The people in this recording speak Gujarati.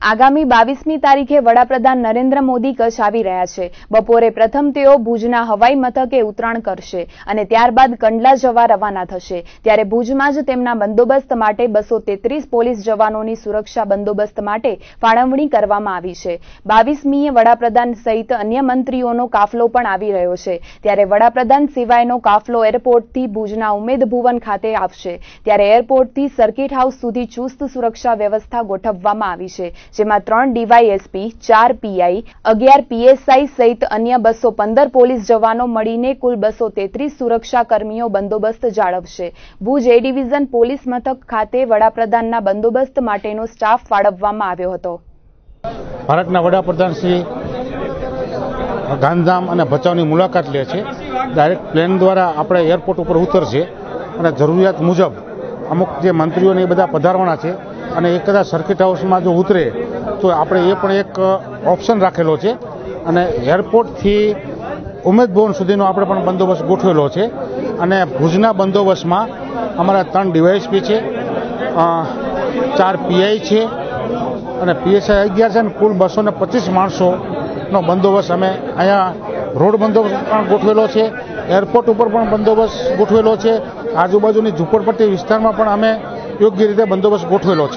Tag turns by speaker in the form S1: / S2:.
S1: આગામી બાવીસમી તારીખે વડાપ્રધાન નરેન્દ્ર મોદી કચ્છ આવી રહ્યા છે. બપોરે પ્રથમ તેઓ ભુજના હવાઈ મથકે ઉતરાણ કરશે અને ત્યારબાદ કંડલા જવા રવાના થશે. ત્યારે ભુજમાં જ તેમના બંદોબસ્ત માટે બસો પોલીસ જવાનોની સુરક્ષા બંદોબસ્ત માટે ફાળવણી કરવામાં આવી છે. બાવીસમીએ વડાપ્રધાન સહિત અન્ય મંત્રીઓનો કાફલો પણ આવી રહ્યો છે. ત્યારે વડાપ્રધાન સિવાયનો કાફલો એરપોર્ટથી ભુજના ઉમેદ ભુવન ખાતે આવશે. ત્યારે એરપોર્ટથી સર્કિટ હાઉસ સુધી ચુસ્ત સુરક્ષા વ્યવસ્થા ગોઠવવામાં આવી છે. જેમાં ત્રણ ડીવાયએસપી, ચાર પીઆઈ, અગિયાર પીએસઆઈ સહિત અન્ય બસો પંદર પોલીસ જવાનો મળીને કુલ બસો તેત્રીસ સુરક્ષાકર્મીઓ બંદોબસ્ત જાળવશે. ભુજ એ ડિવિઝન પોલીસ મથક ખાતે વડાપ્રધાનના બંદોબસ્ત માટેનો સ્ટાફ ફાળવવામાં આવ્યો હતો.
S2: ભારતના વડાપ્રધાન શ્રી ગાંધીધામ અને ભચાઉની મુલાકાત લે છે. ડાયરેક્ટ પ્લેન દ્વારા આપણે એરપોર્ટ ઉપર ઉતરશે અને જરૂરિયાત મુજબ અમુક જે મંત્રીઓને એ બધા પધારવાના છે. અને એ કદાચ સર્કિટ હાઉસમાં જો ઉતરે, તો આપણે એ પણ એક ઓપ્શન રાખેલો છે. અને એરપોર્ટથી ઉમેદ ભવન સુધીનો આપણે પણ બંદોબસ્ત ગોઠવેલો છે. અને ભુજના બંદોબસ્તમાં અમારા ત્રણ ડીવાયએસપી છે ચાર પીઆઈ છે, અને પીએસઆઈ અગિયાર છે અને કુલ બસો ને પચીસ માણસોનો બંદોબસ્ત અમે અહીંયા રોડ બંદોબસ્ત પણ ગોઠવેલો છે. એરપોર્ટ ઉપર પણ બંદોબસ્ત ગોઠવેલો છે. આજુબાજુની ઝૂંપડપટ્ટી વિસ્તારમાં પણ અમે યોગ્ય રીતે બંદોબસ્ત ગોઠવેલો છે.